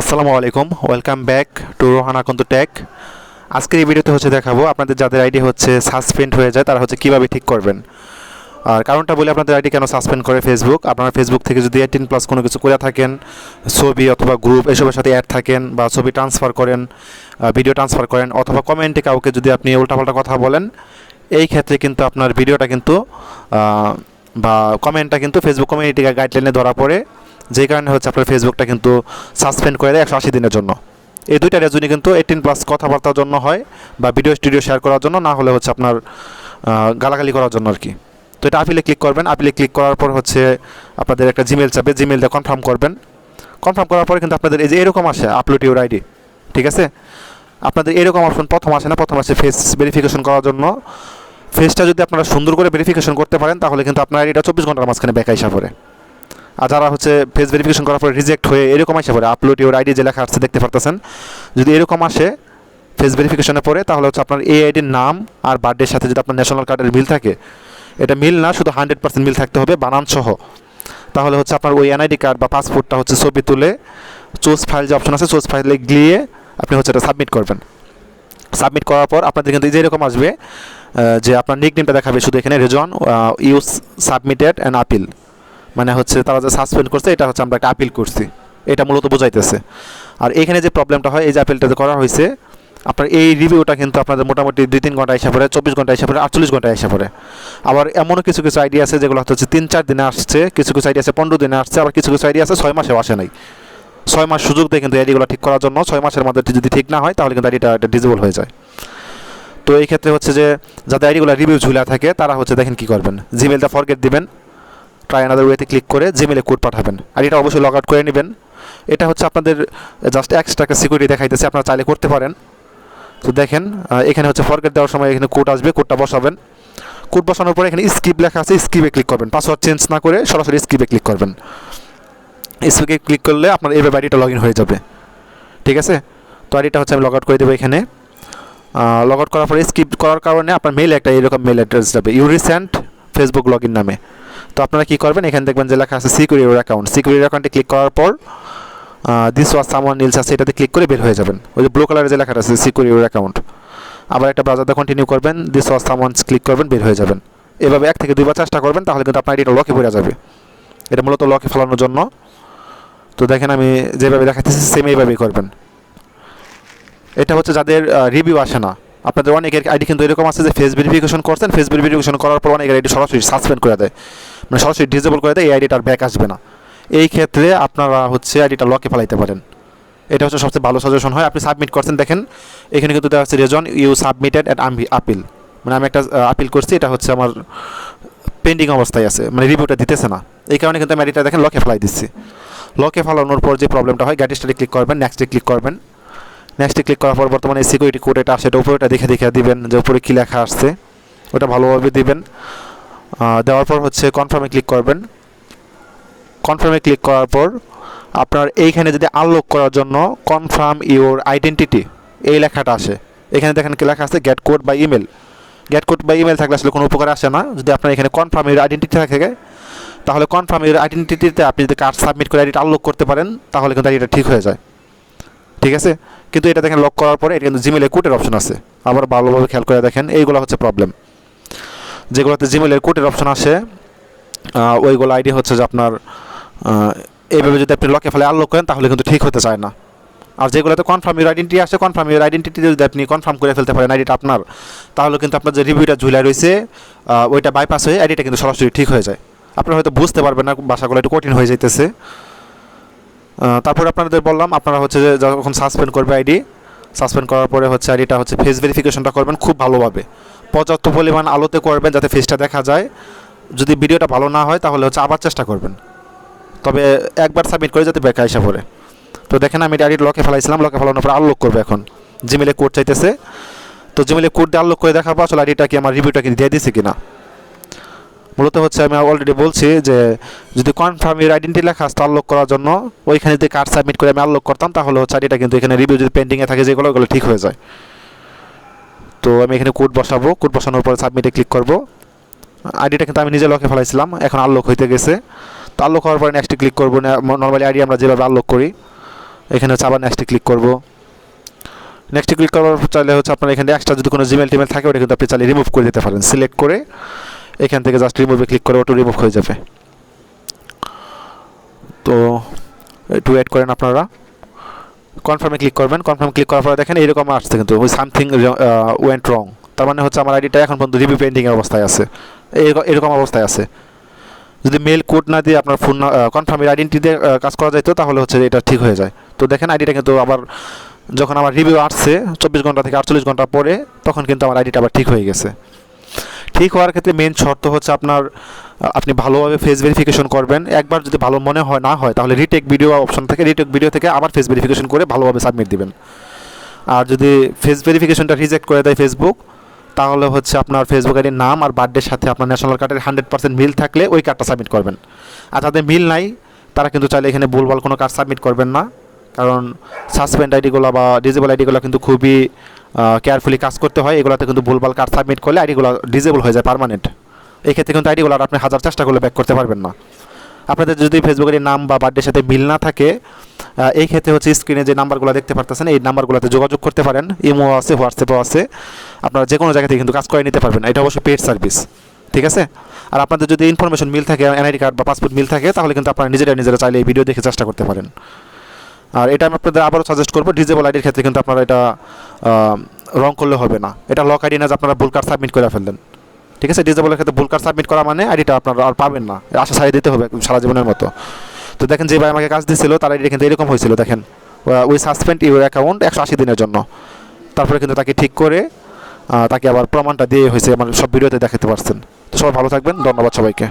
আসসালামু আলাইকুম, welcome back to Rohana Kontu tech. আজকের এই ভিডিওতে হচ্ছে দেখাবো, আপনাদের যাদের আইডি হচ্ছে সাসপেন্ড হয়ে যায়, তারা হচ্ছে কীভাবে ঠিক করবেন। আর কারণটা বলি আপনাদের আইডি কেন সাসপেন্ড করে ফেসবুক আপনারা ফেসবুক থেকে যদি এইটিন প্লাস কোনো কিছু করে থাকেন, ছবি অথবা গ্রুপ এসবের সাথে অ্যাড থাকেন বা ছবি ট্রান্সফার করেন ভিডিও ট্রান্সফার করেন, অথবা কমেন্টে কাউকে যদি আপনি উল্টাপাল্টা কথা বলেন, এই ক্ষেত্রে কিন্তু আপনার ভিডিওটা কিন্তু বা কমেন্টটা কিন্তু ফেসবুক কমিউনিটি গাইডলাইনে ধরা পড়ে। যেই কারণে হচ্ছে আপনার ফেসবুকটা কিন্তু সাসপেন্ড করে দেয় একশো আশি দিনের জন্য। এই দুইটা রেজনই কিন্তু এইটিন প্লাস কথাবার্তার জন্য হয় বা ভিডিও স্টুডিও শেয়ার করার জন্য, না হলে হচ্ছে আপনার গালাগালি করার জন্য আর কি। তো এটা আপিলে ক্লিক করবেন। আপিলে ক্লিক করার পর হচ্ছে আপনাদের একটা জিমেল চাপে জিমেলটা কনফার্ম করবেন। কনফার্ম করার পরে কিন্তু আপনাদের এই যে এরকম আসে আপলোড ইউর আইডি ঠিক আছে? আপনাদের এরকম অপশন প্রথম আসে না, প্রথম আসে ফেস ভেরিফিকেশন করার জন্য। ফেসটা যদি আপনারা সুন্দর করে ভেরিফিকেশন করতে পারেন, তাহলে কিন্তু আপনার আইডিটা চব্বিশ ঘণ্টার মাঝখানে ব্যাক পড়ে। আর যারা হচ্ছে ফেস ভেরিফিকেশন করার পরে রিজেক্ট হয়ে এরকম আসে পরে আপলোড ইউর আইডি যে লেখা আসছে দেখতে পারতেছেন। যদি এরকম আসে ফেস ভেরিফিকেশনে পরে তাহলে হচ্ছে আপনার এই আইডির নাম আর বার্থডের সাথে যদি আপনার ন্যাশনাল কার্ডের মিল থাকে, এটা মিল না, শুধু হান্ড্রেড পার্সেন্ট মিল থাকতে হবে বানান সহ তাহলে হচ্ছে আপনার ওই এনআইডি কার্ড বা পাসপোর্টটা হচ্ছে ছবি তুলে চোজ ফাইল যে অপশন আছে চোজ ফাইলে গিয়ে আপনি হচ্ছে এটা সাবমিট করবেন। সাবমিট করার পর আপনাদের কিন্তু এই যে এরকম আসবে যে আপনার নিক নেমটা দেখাবে শুধু এখানে reason use submitted and appeal মানে হচ্ছে তারা যে সাসপেন্ড করছে, এটা হচ্ছে আমরা একটা আপিল করছি। এটা মূলত বোঝাইতেছে। আর এখানে যে প্রবলেমটা হয়, এই যে আপিলটা যে করা হয়েছে, আপনার এই রিভিউটা কিন্তু আপনাদের মোটামুটি দুই তিন ঘণ্টা এসে পড়ে, চব্বিশ ঘণ্টা এসে পড়ে, আটচল্লিশ ঘণ্টা এসে পড়ে। আবার এমনও কিছু কিছু আইডিয়া আছে, যেগুলো হচ্ছে তিন চার দিনে আসছে, কিছু কিছু আইডিয়া আছে পনেরো দিনে আসছে, আবার কিছু কিছু আইডিয়া আছে ছয় মাসেও আসে নাই। ছয় মাস সুযোগ দেয় কিন্তু আইডিগুলো ঠিক করার জন্য ছয় মাসের মধ্যে যদি ঠিক না হয়, তাহলে কিন্তু আইডিটা ডিজেবল হয়ে যায়। তো এই ক্ষেত্রে হচ্ছে যে, যাদের আইডিগুলো রিভিউ ঝুলা থাকে, তারা হচ্ছে দেখেন কি করবেন। জিমেলটা ফরগেট দিবেন ট্রাই আনাদার ওয়েতে ক্লিক করে জিমেলে কোড পাঠাবেন। আর এটা অবশ্যই লগ আউট করে নেবেন। এটা হচ্ছে আপনাদের জাস্ট এক্সট্রা একটা সিকিউরিটি দেখাইতেছে, আপনারা চাইলে করতে পারেন। তো দেখেন এখানে হচ্ছে ফরগেট দেওয়ার সময় এখানে কোড আসবে কোডটা বসাবেন। কোড বসানোর পরে এখানে স্কিপ লেখা আছে স্কিপে ক্লিক করবেন। পাসওয়ার্ড চেঞ্জ না করে সরাসরি স্কিপে ক্লিক করবেন। স্কিপে ক্লিক করলে আপনার এইভাবে আইডিটা লগ ইন হয়ে যাবে। ঠিক আছে? তো আইডিটা হচ্ছে আমি লগ আউট করে দেবো এখানে। লগ আউট করার পরে স্কিপ করার কারণে আপনার মেল একটা এরকম মেল অ্যাড্রেস যাবে। You recent Facebook log in নামে। তো আপনারা কী করবেন? এখানে দেখবেন যে লেখা আছে সিকিউর ইউর অ্যাকাউন্ট সিকিউর অ্যাকাউন্টে ক্লিক করার পর দিস ওয়াজ সামওয়ান নিলস আছে, এটাতে ক্লিক করে বের হয়ে যাবেন। ওই যে ব্লু কালারের যে লেখাটা আছে সিকিউর ইউর অ্যাকাউন্ট আবার একটা ব্রাউজারটা কন্টিনিউ করবেন দিস ওয়াজ সামওয়ান ক্লিক করবেন, বের হয়ে যাবেন। এভাবে এক থেকে দুইবার চেষ্টা করবেন, তাহলে কিন্তু আপনার আইডিটা লকে পড়ে যাবে। এটা মূলত লকে ফেলানোর জন্য। তো দেখেন আমি যেভাবে দেখাচ্ছি সেম এইভাবেই করবেন। এটা হচ্ছে যাদের রিভিউ আসে না। আপনাদের অনেকের আইডি কিন্তু এরকম আছে যে ফেস ভেরিফিকেশন করছেন ফেস ভেরিফিকেশন করার পর অনেকের আইডি সরাসরি সাসপেন্ড করে দেয়। মানে সরাসরি ডিসেবল করে দেয়, এই আইডিটা আর ব্যাক আসবে না। এই ক্ষেত্রে আপনারা হচ্ছে আইডিটা লকে ফেলাইতে পারেন। এটা হচ্ছে সবচেয়ে ভালো সাজেশন হয়। আপনি সাবমিট করছেন, দেখেন, এখানে কিন্তু দেওয়া আছে রেজন ইউ সাবমিটেড অ্যাট আমি আপিল মানে আমি একটা আপিল করছি, এটা হচ্ছে আমার পেন্ডিং অবস্থায় আছে। মানে রিভিউটা দিতেছে না। এই কারণে কিন্তু আমি আইডিটা দেখেন লকে ফেলাই দিচ্ছি। লকে ফেলানোর পর যে প্রবলেমটা হয় গ্যাটি স্টাডি ক্লিক করবেন নেক্সটে ক্লিক করবেন। নেক্সটে ক্লিক করার পর বর্তমানে সিকিউরিটি কোড এটা আসে এটা উপরেটা দেখে দেখে দিবেন যে উপরে কী লেখা আসছে। ওটা ভালোভাবে দিবেন। দেওয়ার পর হচ্ছে কনফার্মে ক্লিক করবেন। কনফার্মে ক্লিক করার পর আপনার এইখানে যদি আনলক করার জন্য কনফার্ম ইউর আইডেন্টিটি এই লেখাটা আসে। এখানে দেখেন কি লেখা আছে গেট কোড বা ইমেল গেট কোড বা ইমেল থাকলে আসলে কোনো উপকার আসে না। যদি আপনার এখানে কনফার্ম ইউর আইডেন্টিটি থাকে, তাহলে কনফার্ম ইউর আইডেন্টিটিতে আপনি যদি কার্ড সাবমিট করে আইডিটা আনলক করতে পারেন, তাহলে কিন্তু আইডিটা ঠিক হয়ে যায়। ঠিক আছে? কিন্তু এটা দেখেন লক করার পরে এটা কিন্তু জিমেলে কোডের অপশন আছে। আবার ভালোভাবে খেয়াল করে দেখেন, এইগুলো হচ্ছে প্রবলেম যেগুলোতে জিমেলের কোডের অপশন আসে ওইগুলো আইডি হচ্ছে যে আপনার এইভাবে যদি আপনি লকে ফেলে আনলক করেন তাহলে কিন্তু ঠিক হতে চায় না। আর যেগুলোতে কনফার্ম ইউর আইডেন্টি আসে কনফার্ম ইউর আইডেন্টিটি যদি আপনি কনফার্ম করে ফেলতে পারেন আইডিটা আপনার, তাহলে কিন্তু আপনার যে রিভিউটা ঝুলাই রয়েছে ওইটা বাইপাস হয়ে আইডিটা কিন্তু সরাসরি ঠিক হয়ে যায়। আপনারা হয়তো বুঝতে পারবেন না ভাষাগুলো একটু কঠিন হয়ে যাইতেছে। তারপরে আপনাদের বললাম, আপনারা হচ্ছে যে যখন সাসপেন্ড করবে আইডি সাসপেন্ড করার পরে হচ্ছে আইডিটা হচ্ছে ফেস ভেরিফিকেশনটা করবেন খুব ভালোভাবে। পর্যাপ্ত পরিমাণ আলোতে করবেন যাতে ফেসটা দেখা যায়। যদি ভিডিওটা ভালো না হয় তাহলে হচ্ছে আবার চেষ্টা করবেন। তবে একবার সাবমিট করে যাতে বেকা এসে পড়ে তো দেখেন আমি এটা আইডি লকে ফেলাইছিলাম লকে ফেলানোর পর আনলক করবে এখন। জিমেলে কোড চাইতেছে। তো জিমেলে কোড দিয়ে করে দেখাবো, আসলে আইডিটা কি, আমার রিভিউটা কি দিয়ে দিছে কিনা। মূলত হচ্ছে আমি অলরেডি বলছি যে, যদি কনফার্ম এর আইডেন্টি লেখা আসতো আনলক করার জন্য, ওইখানে যদি কার্ড সাবমিট করে আমি আনলক করতাম, তাহলে হচ্ছে আইডিটা কিন্তু এখানে রিভিউ যদি পেন্ডিংয়ে থাকে যেগুলো, ওগুলো ঠিক হয়ে যায়। তো আমি এখানে কোড বসাবো কোড বসানোর পরে সাবমিটে ক্লিক করব। আইডিটা কিন্তু আমি নিজে লকে ফেলাইছিলাম, এখন আনলক হইতে গেছে। তো আনলক হওয়ার পরে নেক্সটে ক্লিক করব নর্মালি আইডি আমরা যেভাবে আনলক করি, এখানে হচ্ছে আবার নেক্সটে ক্লিক করব। নেক্সটে ক্লিক করার চাইলে হচ্ছে আপনার এখানে এক্সট্রা যদি কোনো জিমেল টিমেল থাকে, ওটা কিন্তু আপনি চাইলে রিমুভ করে দিতে পারেন। সিলেক্ট করে এখান থেকে জাস্ট রিমুভে ক্লিক করে ওটা রিমুভ হয়ে যাবে। তো একটু ওয়েট করেন আপনারা। কনফার্মে ক্লিক করবেন। কনফার্ম ক্লিক করার পরে দেখেন এরকম আসছে কিন্তু ওই সামথিং ওয়েন্ট রং তার মানে হচ্ছে আমার আইডিটা এখন পর্যন্ত রিভিউ পেন্ডিংয়ের অবস্থায় আছে। এরকম অবস্থায় আছে। যদি মেল কোড না দিয়ে আপনার ফোন কনফার্মের আইডেন্টি দিয়ে কাজ করা যায় তো তাহলে হচ্ছে এটা ঠিক হয়ে যায়। তো দেখেন আইডিটা কিন্তু আবার যখন আমার রিভিউ আসছে, চব্বিশ ঘণ্টা থেকে আটচল্লিশ ঘণ্টা পরে, তখন কিন্তু আমার আইডিটা আবার ঠিক হয়ে গেছে। ঠিক হওয়ার ক্ষেত্রে মেন শর্ত হচ্ছে আপনার আপনি ভালোভাবে ফেস ভেরিফিকেশন করবেন। একবার যদি ভালো মনে হয়, না হয়, তাহলে রিটেক ভিডিও অপশন থেকে রিটেক ভিডিও থেকে আবার ফেস ভেরিফিকেশন করে ভালোভাবে সাবমিট দিবেন। আর যদি ফেস ভেরিফিকেশনটা রিজেক্ট করে দেয় ফেসবুক তাহলে হচ্ছে আপনার ফেসবুক আইডির নাম আর বার্থডের সাথে আপনার ন্যাশনাল কার্ডের হান্ড্রেড পার্সেন্ট মিল থাকলে ওই কার্ডটা সাবমিট করবেন। আর যাদের মিল নাই, তারা কিন্তু চাইলে এখানে ভুলভাল কোনো কার্ড সাবমিট করবেন না। কারণ সাসপেন্ড আইডিগুলো বা ডিজেবল আইডিগুলো কিন্তু খুবই কেয়ারফুলি কাজ করতে হয়, এগুলোতে কিন্তু ভুলভাল কার্ড সাবমিট করলে আইডিগুলো ডিজেবল হয়ে যায় পারমানেন্ট এই ক্ষেত্রে কিন্তু আইডিগুলো আর আপনি হাজার চেষ্টা করলে ব্যাক করতে পারবেন না। আপনাদের যদি ফেসবুকের নাম বা বার্থডের সাথে মিল না থাকে এই ক্ষেত্রে হচ্ছে স্ক্রিনে যে নাম্বারগুলো দেখতে পারতেছেন, এই নাম্বারগুলোতে যোগাযোগ করতে পারেন। ইমো আছে হোয়াটসঅ্যাপও আছে। আপনারা যে কোনো জায়গা থেকে কিন্তু কাজ করে নিতে পারবেন এটা অবশ্যই পেড সার্ভিস ঠিক আছে? আর আপনাদের যদি ইনফরমেশন মিল থাকে এনআইডি কার্ড বা পাসপোর্ট মিল থাকে, তাহলে কিন্তু আপনারা নিজেরা নিজেরা চাইলে এই ভিডিও দেখে চেষ্টা করতে পারেন। আর এটা আমি আপনাদের আবারও সাজেস্ট করব ডিজেবল আইডির ক্ষেত্রে কিন্তু আপনারা এটা রং করলে হবে না। এটা লক আইডি না যে আপনারা ভুল কার্ড সাবমিট করে ফেললেন। ঠিক আছে? ডিজেবলের ক্ষেত্রে ভুল কার্ড সাবমিট করা মানে আইডিটা আপনারা আর পাবেন না। আশা ছাড়িয়ে দিতে হবে সারা জীবনের মতো। তো দেখেন যে ভাই আমাকে কাজ দিয়েছিল তার আইডি কিন্তু এরকম হয়েছিল, দেখেন। উই সাসপেন্ড ইউর অ্যাকাউন্ট একশো আশি দিনের জন্য। তারপরে কিন্তু তাকে ঠিক করে তাকে আবার প্রমাণটা দিয়ে হয়েছে, আমার সব ভিডিওতে দেখাতে পারছেন। তো সবাই ভালো থাকবেন, ধন্যবাদ সবাইকে।